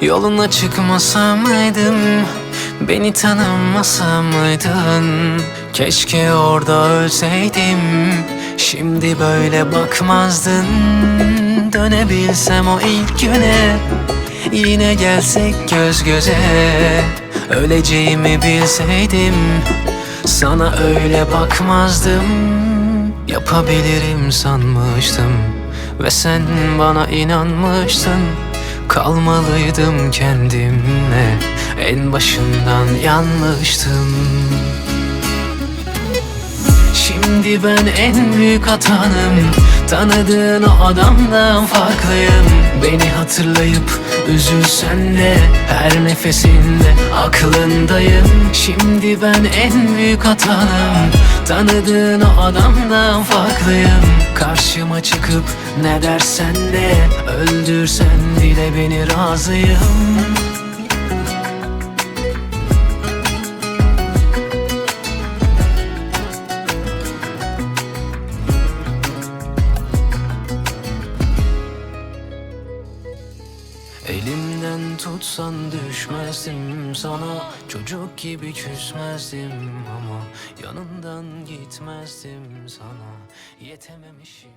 Yoluna çıkmasa mıydım? Beni tanımasa mıydın? Keşke orada ölseydim. Şimdi böyle bakmazdın. Dönebilsem o ilk güne. Yine gelsek göz göze. Öleceğimi bilseydim Sana öyle bakmazdım. Yapabilirim sanmıştım Ve sen bana inanmıştın Kalmalıydım kendimle En başından yanlıştım Şimdi ben en büyük hatanım. Tanıdığın o adamdan farklıyım. Beni hatırlayıp üzülsen de Her nefesinde aklındayım. Şimdi ben en büyük hatanım. Tanıdığın o adamdan farklıyım. Karşıma çıkıp ne dersen de Öldürsen bile beni razıyım Elimden tutsan düşmezdim sana. Çocuk gibi küsmezdim ama Yanından gitmezdim sana. Yetememişim